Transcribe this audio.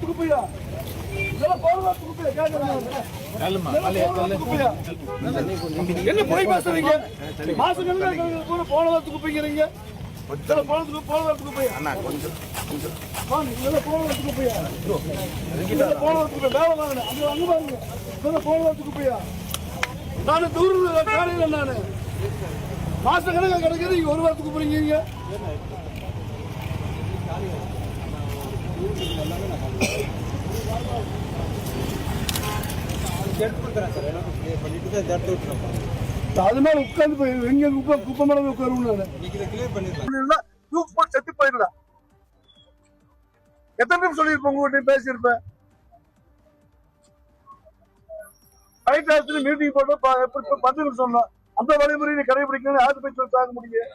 குப்பையா கேட்கறாங்க என்ன போய் பேசுறீங்க? மாசம் கணக்கு கூட போன வாரத்துக்கு குப்பைங்கிறீங்க இதெல்லாம் போனதுக்கு போன வாரத்துக்கு குப்பையா வாங்க, இதெல்லாம் போன வாரத்துக்கு குப்பையா இதெல்லாம் போன வாரத்துக்கு குப்பையா வேலை வாங்கினேன். அங்க அங்க பாருங்க. இதெல்லாம் போன வாரத்துக்கு குப்பையா நானு தூரம் காலையில நானு. மாச கணக்கா கிடைக்கிறது நீங்க ஒரு வாரத்துக்கு போறீங்க அது மேல உட்காந்து போய் எங்க குப்பை குப்பை மேல போய் உட்காருவோம் நானு. தூக்கு போட்டு செத்து போயிடலாம் எத்தனை டைம் சொல்லியிருப்பேன் உங்ககிட்ட பேசியிருப்பேன். ரைட் ஆச்சு மீட்டிங் போட்டு பத்து நிமிஷம் சொன்னோம். அந்த வழிமுறையை கடைபிடிக்கணும்னு யாருக்கு போய் சொல்லி தாங்க முடியும்?